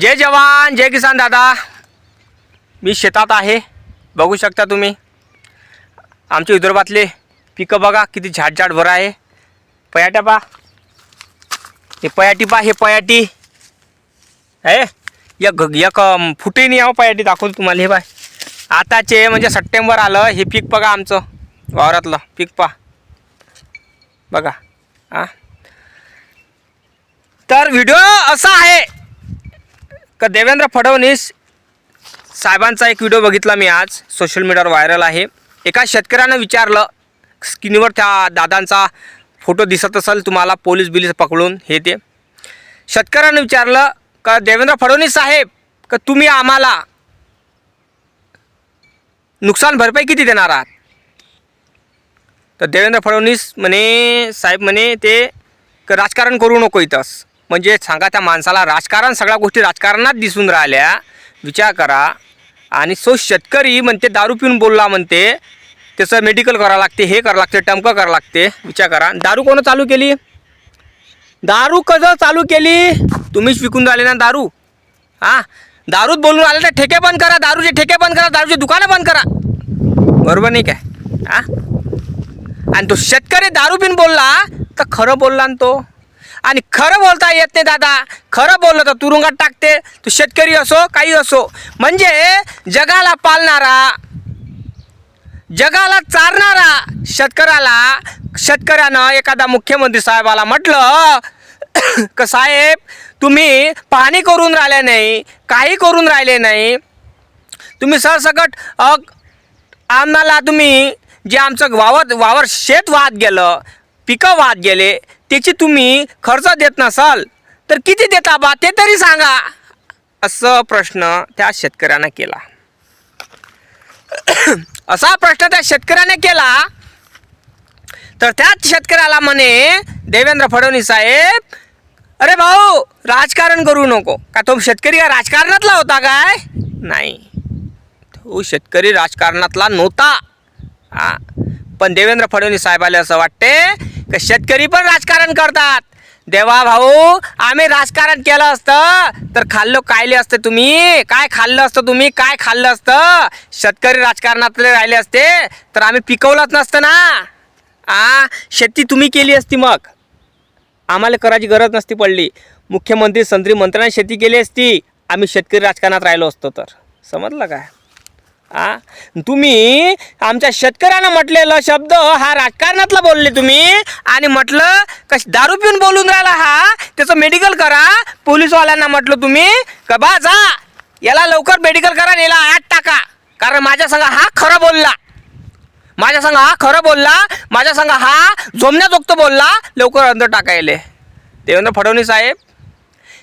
जय जवान जय किसान दादा. मी शेतात आहे. बघू शकता तुम्ही. आमच्या विदर्भातले पिकं बघा किती झाडझाड भर आहे. पयाट्या पा. हे पयाटी पा हे पयाटी. हे एक एक फुटे नाही आहो पयाटी दाखवतो तुम्हाला. हे बाय. आताचे म्हणजे सप्टेंबर आलं हे पीक बघा आमचं. वावरातलं पीक पा. बघा. हां. तर व्हिडिओ असा आहे. का देवेंद्र फडणवीस साहेबांचा एक व्हिडिओ बघितला मी आज. सोशल मीडियावर व्हायरल आहे. एका शेतकऱ्यानं विचारलं स्क्रीनवर त्या दादांचा फोटो दिसत असेल तुम्हाला पोलीस बिलीस पकडून. हे ते. शेतकऱ्यानं विचारलं का देवेंद्र फडणवीस साहेब का तुम्ही आम्हाला नुकसान भरपाई किती देणार आहात? तर देवेंद्र फडणवीस म्हणे साहेब म्हणे ते राजकारण करू नको इथंच. म्हणजे सांगा त्या माणसाला राजकारण सगळ्या गोष्टी राजकारणात दिसून राहिल्या. विचार करा. आणि सो शेतकरी म्हणते दारू पिऊन बोलला म्हणते त्याचं मेडिकल करावं लागते हे करावं लागते टमकं करावं लागते. विचार करा. दारू कोणं चालू केली? दारू कसं चालू केली? तुम्हीच विकून राहिले ना दारू? हां? दारूत बोलून आले तर ठेके बंद करा. दारूचे ठेके बंद करा. दारूचे दुकानं बंद करा. बरोबर नाही काय? हां? आणि तो शेतकरी दारू पिऊन बोलला तर खरं बोलला ना तो. आणि खरं बोलता येत नाही दादा. खरं बोललं तर तुरुंगात टाकते. तू शेतकरी असो काही असो. म्हणजे जगाला पालणारा जगाला चारणारा शेतकऱ्याला शेतकऱ्यानं एखादा मुख्यमंत्री साहेबाला म्हटलं का साहेब तुम्ही पाणी करून राहिले नाही काही करून राहिले नाही. तुम्ही सरसकट आम्हाला तुम्ही जे आमचं वावर वावर शेत वाहत गेलं पिकं वाहत गेले त्याची तुम्ही खर्च देत नसाल तर किती देता बा? ते तरी सांगा. असं प्रश्न त्या शेतकऱ्यानं केला. असा प्रश्न त्या शेतकऱ्याने केला. तर त्याच शेतकऱ्याला म्हणे देवेंद्र फडणवीस साहेब अरे भाऊ राजकारण करू नको. का तो शेतकरी या राजकारणातला होता काय? नाही. तो शेतकरी राजकारणातला नव्हता. हा. पण देवेंद्र फडणवीस साहेबाला असं वाटते की शेतकरी पण राजकारण करतात. देवा भाऊ आम्ही राजकारण केलं असतं तर खाल्लं कायले असते तुम्ही? काय खाल्लं असतं तुम्ही? काय खाल्लं असतं? शेतकरी राजकारणातले राहिले असते तर आम्ही पिकवलंच नसतं ना? आ शेती तुम्ही केली असती मग. आम्हाला करायची गरज नसती पडली. मुख्यमंत्री संत्री मंत्र्यांनी शेती केली असती. आम्ही शेतकरी राजकारणात राहिलो असतो तर. समजलं काय? आ? तुम्ही आमच्या शेतकऱ्यानं म्हटलेला शब्द हा राजकारणातला बोलले तुम्ही. आणि म्हटलं कश दारू पिऊन बोलून राहिला हा? त्याचं मेडिकल करा. पोलीसवाल्यांना म्हटलं तुम्ही का बा जा. याला लवकर मेडिकल करा आणि याला आत टाका. कारण माझ्या संघ हा खरं बोलला. माझ्या संघ हा खरं बोलला. माझ्या संघ हा जोमण्याजोगतं बोलला. लवकर अंदर टाकायले देवेंद्र फडणवीस साहेब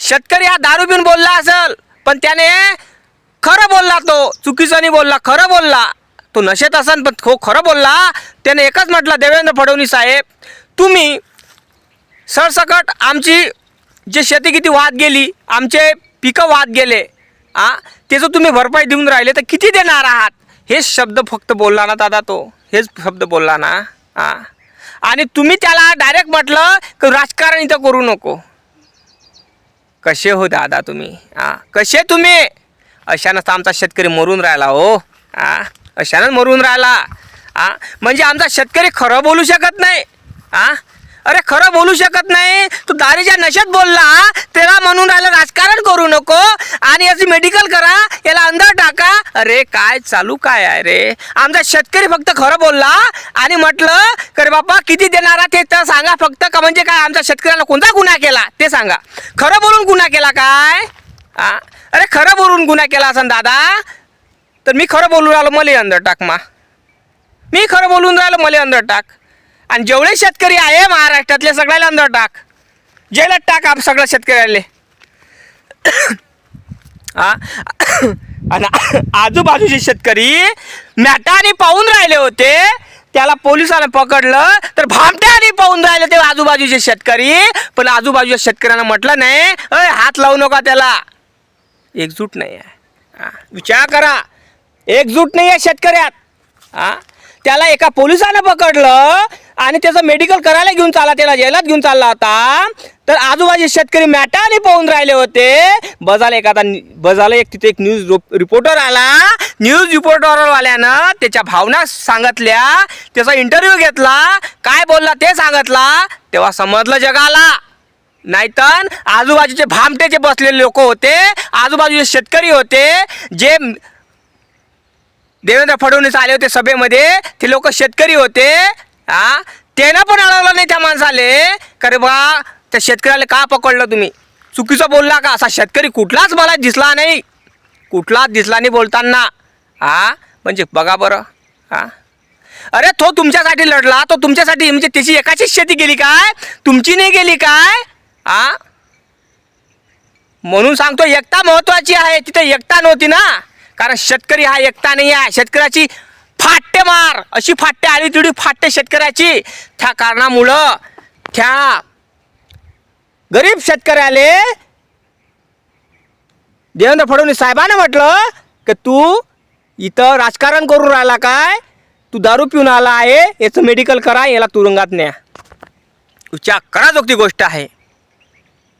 शेतकरी हा दारू पिऊन बोलला असेल पण त्याने खरं बोलला तो चुकीचा नाही बोलला खरं बोलला. तो नशेत असन पण खो खरं बोलला. त्याने एकच म्हटलं देवेंद्र फडणवीस साहेब तुम्ही सरसकट आमची जे शेती किती वाद गेली आमचे पिकं वाद गेले आ त्याचं तुम्ही भरपाई देऊन राहिले तर किती देणार आहात? हेच शब्द फक्त बोलला ना दादा तो. हेच शब्द बोलला ना आ. आणि तुम्ही त्याला डायरेक्ट म्हटलं की राजकारण इथं करू नको. कसे हो दादा तुम्ही आ? कसे तुम्ही? अशानंच आमचा शेतकरी मरून राहिला हो. आ अशानंच मरून राहिला. आ म्हणजे आमचा शेतकरी खरं बोलू शकत नाही. आ अरे खरं बोलू शकत नाही. तू दारीच्या नशेत बोलला त्याला म्हणून राहिलं राजकारण करू नको. आणि याची मेडिकल करा याला अंदर टाका. अरे काय चालू काय आहे रे? आमचा शेतकरी फक्त खरं बोलला आणि म्हटलं करे बाप्पा किती देणारा ते? तर सांगा फक्त का म्हणजे काय आमच्या शेतकऱ्याला कोणता गुन्हा केला? ते सांगा. खरं बोलून गुन्हा केला काय? हा अरे खरं बोलून गुन्हा केला असं दादा. तर मी खरं बोलून राहिलो मले अंदर टाक मा. मी खरं बोलून राहिलो मले अंदर टाक. आणि जेवढे शेतकरी आहे महाराष्ट्रातले सगळ्याला अंदर टाक. जेलात टाक आप सगळ्या शेतकऱ्याले. हा आणि आजूबाजूचे शेतकरी मॅटाने पाहून राहिले होते. त्याला पोलिसांना पकडलं तर भामट्याने पाहून राहिले ते आजूबाजूचे शेतकरी. पण आजूबाजूच्या शेतकऱ्यांना म्हटलं नाही अय हात लावू नका त्याला. एकजूट नाही आहे. हा, विचार करा. एकजूट नाही आहे शेतकऱ्यात. हा त्याला एका पोलिसानं पकडलं आणि त्याचं मेडिकल करायला घेऊन चालला त्याला जेलात घेऊन चालला होता. तर आजूबाजू शेतकरी मॅटाने पाहून राहिले होते. बजाला एक आता बजाला एक तिथे एक न्यूज रिपोर्टर आला. न्यूज रिपोर्टरवाल्यानं त्याच्या भावना सांगितल्या. त्याचा इंटरव्ह्यू घेतला. काय बोलला ते सांगितला. तेव्हा समजलं जगाला. नाहीतर आजूबाजूचे भामटेचे बसलेले लोक होते आजूबाजूचे शेतकरी होते जे देवेंद्र फडणवीस आले होते सभेमध्ये ते लोक शेतकरी होते हा त्यानं पण अडवलं नाही त्या माणसाले. अरे बा त्या शेतकऱ्याला का पकडलं तुम्ही? चुकीचं बोलला का? असा शेतकरी कुठलाच मला दिसला नाही. कुठलाच दिसला नाही बोलताना. हा म्हणजे बघा बरं. हा अरे तो तुमच्यासाठी लढला तो तुमच्यासाठी म्हणजे त्याची एकाचीच शेती गेली काय? तुमची नाही गेली काय? आ? म्हणून सांगतो एकता महत्वाची आहे. तिथे एकता नव्हती ना. कारण शेतकरी हा एकता नाही आहे शेतकऱ्याची फाट्टे मार. अशी फाट्टे आली तिडी फाट्टे शेतकऱ्याची. त्या कारणामुळं त्या गरीब शेतकऱ्याले देवेंद्र फडणवीस साहेबानं म्हटलं की तू इथं राजकारण करून राहिला काय? तू दारू पिऊन आला आहे. याचं मेडिकल करा. याला तुरुंगात न्या. विचार कराजोगती गोष्ट आहे.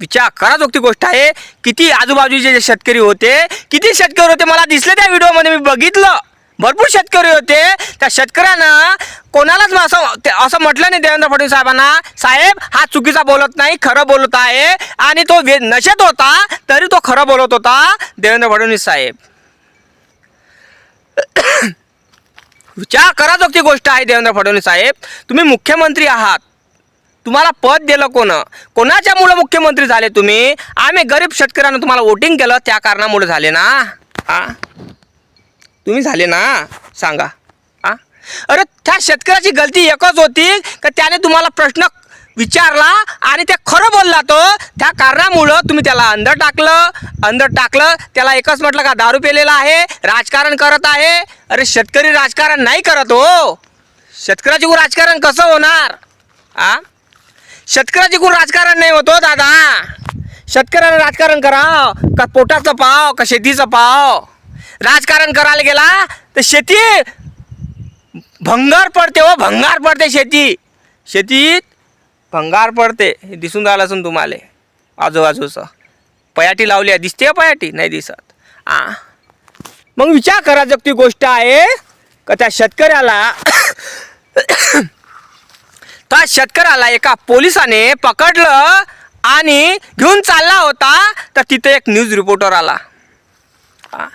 विचार कराजोगती गोष्ट आहे. किती आजूबाजूचे जे शेतकरी होते किती शेतकरी होते मला दिसले त्या व्हिडिओमध्ये मी बघितलं. भरपूर शेतकरी होते. त्या शेतकऱ्यानं कोणालाच असं असं म्हटलं नाही देवेंद्र फडणवीस साहेबांना साहेब हा चुकीचा बोलत नाही खरं बोलत आहे आणि तो वे नशेत होता तरी तो खरं बोलत होता देवेंद्र फडणवीस साहेब. विचार करा कराजोगती गोष्ट आहे देवेंद्र फडणवीस साहेब. तुम्ही मुख्यमंत्री आहात. तुम्हाला पद दिलं कोण? कोणाच्यामुळं मुख्यमंत्री झाले तुम्ही? आम्ही गरीब शेतकऱ्यांना तुम्हाला वोटिंग केलं त्या कारणामुळे झाले ना. आ? तुम्ही झाले ना? सांगा. आ? अरे त्या शेतकऱ्याची गलती एकच होती का त्याने तुम्हाला प्रश्न विचारला आणि ते खरं बोलला तो? त्या कारणामुळं तुम्ही त्याला अंदर टाकलं अंदर टाकलं. त्याला एकच म्हटलं का दारू पेलेला आहे राजकारण करत आहे. अरे शेतकरी राजकारण नाही करत हो. शेतकऱ्याचे राजकारण कसं होणार? आ? शेतकऱ्याचे कोण राजकारण नाही होतो हो दादा. शेतकऱ्यानं राजकारण करा हो. का पोटाचं पाव का शेतीचं पाव. राजकारण करायला गेला तर शेती भंगार पडते हो. भंगार पडते शेती. शेतीत भंगार पडते. हे दिसून राहिलं असून तुम्हाला. आजूबाजूचं. पयाटी लावली आहे. दिसते हो पयाटी? नाही दिसत. आ. मग विचार करा जग ती गोष्ट आहे का त्या शेतकऱ्याला त्या शेतकऱ्याला एका पोलिसाने पकडलं आणि घेऊन चालला होता? तर तिथे एक न्यूज रिपोर्टर आला. हा.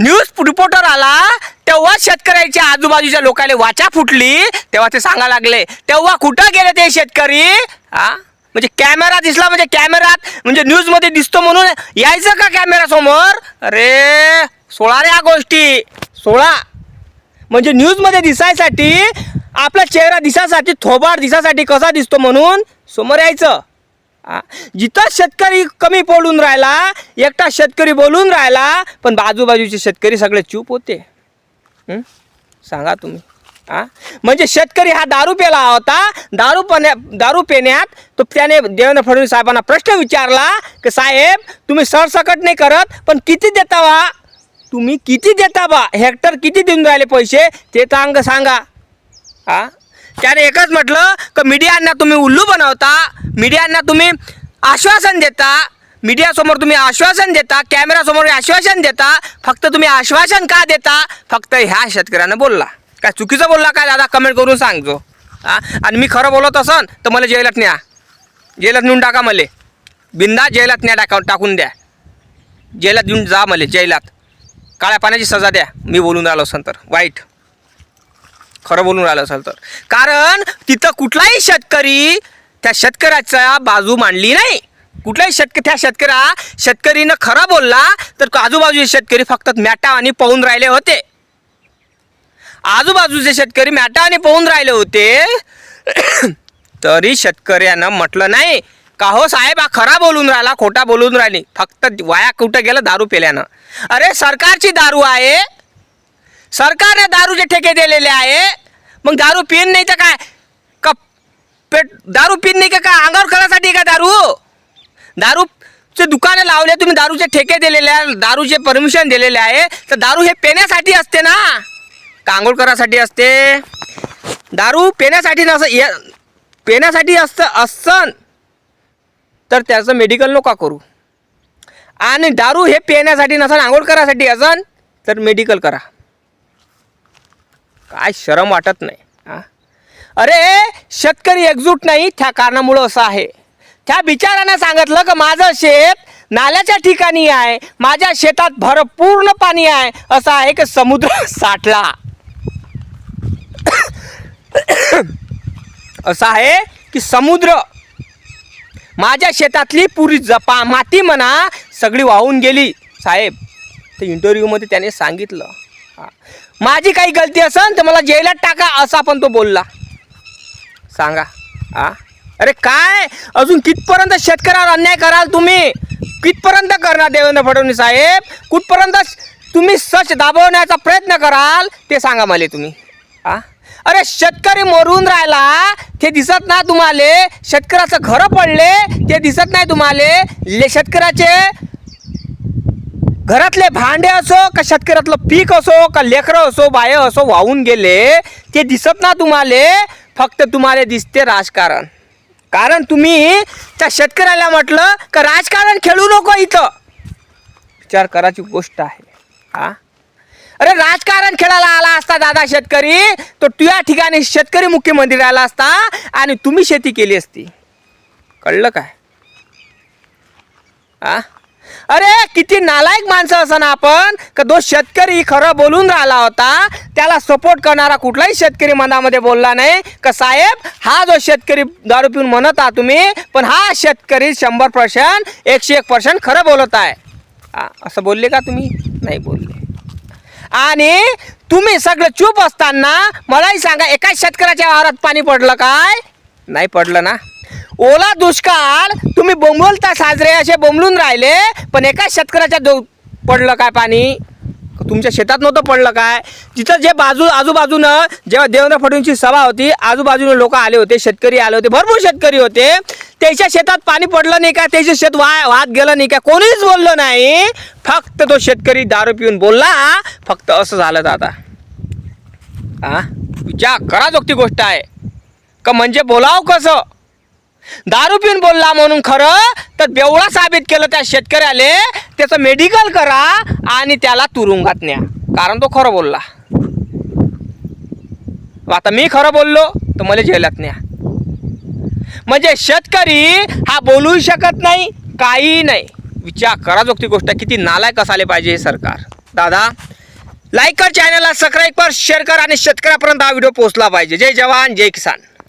न्यूज रिपोर्टर आला तेव्हा शेतकऱ्याच्या आजूबाजूच्या लोकांना वाचा फुटली तेव्हा ते सांगा लागले तेव्हा कुठं गेले ते शेतकरी? हा? म्हणजे कॅमेरा दिसला म्हणजे कॅमेरात म्हणजे न्यूजमध्ये दिसतो म्हणून यायचं का कॅमेरा समोर? अरे सोळा रे या गोष्टी सोळा. म्हणजे न्यूजमध्ये दिसायसाठी आपला चेहरा दिसासाठी थोबाड दिसासाठी कसा दिसतो म्हणून? समोर यायचं. जिथं शेतकरी कमी पडून राहिला एकटा शेतकरी बोलून राहिला पण आजूबाजूचे शेतकरी सगळे चूप होते. सांगा तुम्ही. हा म्हणजे शेतकरी हा दारू पेला होता. दारू पण्या दारू पेण्यात तो त्याने देवेंद्र फडणवीस साहेबांना प्रश्न विचारला की साहेब तुम्ही सरसकट नाही करत पण किती देता वा तुम्ही किती देता बा? हेक्टर किती देऊन राहिले पैसे? ते तर अंग सांगा. हा? त्याने एकच म्हटलं की मीडियांना तुम्ही उल्लू बनवता मीडियांना तुम्ही आश्वासन देता मीडियासमोर तुम्ही आश्वासन देता कॅमेरासमोर आश्वासन देता फक्त तुम्ही आश्वासन का देता? फक्त ह्या शेतकऱ्यानं बोलला. काय चुकीचं बोलला काय दादा? कमेंट करून सांगतो हा? आणि मी खरं बोलत असन तर मला जेलात न्या. जेलात नेऊन टाका मले. बिंदा जेलात न्या टाका टाकून द्या. जेलात नेऊन जा मले जेलात. काळ्या पाण्याची सजा द्या. मी बोलून राहिलो असन तर. वाईट. खरं बोलून राहिलं असेल तर. कारण तिथं कुठलाही शेतकरी त्या शेतकऱ्याचा बाजू मांडली नाही. कुठलाही शेतक त्या शेतकऱ्या शेतकरीनं खरं बोलला तर आजूबाजूचे शेतकरी फक्त मॅटा आणि पाहून राहिले होते. आजूबाजूचे शेतकरी मॅटा आणि पाहून राहिले होते. तरी शेतकऱ्यानं म्हटलं नाही. का हो साहेब हा खरा बोलून राहिला खोटा बोलून राहिली. फक्त वाया कुठं गेलं दारू पेल्यानं. अरे सरकारची दारू आहे. सरकारने दारूचे ठेके दिलेले आहे. मग दारू पिन नाही तर काय? का पेट दारू पिन नाही का? काय अंगावर करायसाठी का दारू? दारूचे दुकानं लावले तुम्ही दारूचे ठेके दिलेले आहे दारूचे परमिशन दिलेले आहे. तर दारू हे पिण्यासाठी असते ना? का आंघोळ करायसाठी असते. दारू पिण्यासाठी नस ये पिण्यासाठी असतं अससन तर त्याचं मेडिकल नका करू. आणि दारू हे पिण्यासाठी नसन आंघोळ करायसाठी असन तर मेडिकल करा. काय शरम वाटत नाही हा? अरे शेतकरी एकजूट नाही त्या कारणामुळं असं आहे. त्या बिचारानं सांगितलं की माझं शेत नाल्याच्या ठिकाणी आहे माझ्या शेतात भरपूर्ण पाणी आहे असं आहे की समुद्र साठला. असं आहे की समुद्र माझ्या शेतातली पुरी जपा माती म्हणा सगळी वाहून गेली. साहेब ते इंटरव्ह्यूमध्ये त्याने सांगितलं. माझी काही गलती असेल तर मला जेलात टाका असा पण तो बोलला. सांगा. हा अरे काय? अजून कितपर्यंत शेतकऱ्यावर अन्याय कराल तुम्ही? कितपर्यंत करणार देवेंद्र फडणवीस साहेब? कुठपर्यंत तुम्ही सच दाबवण्याचा प्रयत्न कराल ते सांगा मला तुम्ही. हा अरे शेतकरी मरून राहिला ते दिसत नाही तुम्हाला. शेतकऱ्याचं घरं पडले ते दिसत नाही तुम्हाला. ले शेतकऱ्याचे घरातले भांडे असो का शेतकऱ्यातलं पीक असो का लेकरं असो बाय असो वाहून गेले ते दिसत ना तुम्हाला फक्त तुम्हाला दिसते राजकारण. कारण तुम्ही त्या शेतकऱ्याला म्हटलं का राजकारण खेळू नको इथं. विचार करायची गोष्ट आहे. हा? अरे राजकारण खेळायला आला असता दादा शेतकरी तो तुझ्या ठिकाणी शेतकरी मुख्यमंत्री राहिला असता आणि तुम्ही शेती केली असती. कळलं काय? आ अरे किती नालायक माणसं असं ना आपण का तो शेतकरी खरं बोलून राहिला होता त्याला सपोर्ट करणारा कुठलाही शेतकरी मनामध्ये बोलला नाही. का साहेब हा जो शेतकरी दारू पिऊन म्हणत आहात तुम्ही पण हा शेतकरी शंभर पर्सेंट एकशे एक पर्सेंट खरं बोलत आहे. असं बोलले का तुम्ही? नाही बोलले. आणि तुम्ही सगळं चूप असताना मलाही सांगा एकाच शेतकऱ्याच्या वावरात पाणी पडलं काय? नाही पडलं ना. ओला दुष्काळ तुम्ही बोंबलता साजरे असे बोंबलून राहिले पण एका शेतकऱ्याच्या दो पडलं काय पाणी? तुमच्या शेतात नव्हतं पडलं काय? जिथं जे बाजू आजूबाजूनं जेव्हा देवेंद्र फडणवीसची सभा होती आजूबाजून लोक आले होते शेतकरी आले होते भरपूर शेतकरी होते. त्याच्या शेतात पाणी पडलं नाही का? त्याचे शेत वा वाहत गेलं नाही का? कोणीच बोललं नाही. फक्त तो शेतकरी दारू पिऊन बोलला. फक्त असं झालं दादा हा विचार करा जोगती गोष्ट आहे. का म्हणजे बोलाव कसं? दारू पिऊन बोलला म्हणून खरं तर बेवळा साबित केलं त्या शेतकऱ्याले. त्याचं मेडिकल करा आणि त्याला तुरुंगात न्या. कारण तो खरं बोलला. आता मी खरं बोललो तर मला जेलात न्या. म्हणजे शेतकरी हा बोलूही शकत नाही काही नाही. विचार करा जोगती गोष्ट किती नालायक असायला पाहिजे हे सरकार. दादा लाईक कर चॅनलला सबस्क्राईब कर शेअर कर आणि शेतकऱ्यापर्यंत हा व्हिडिओ पोहोचला पाहिजे. जय जवान जय किसान.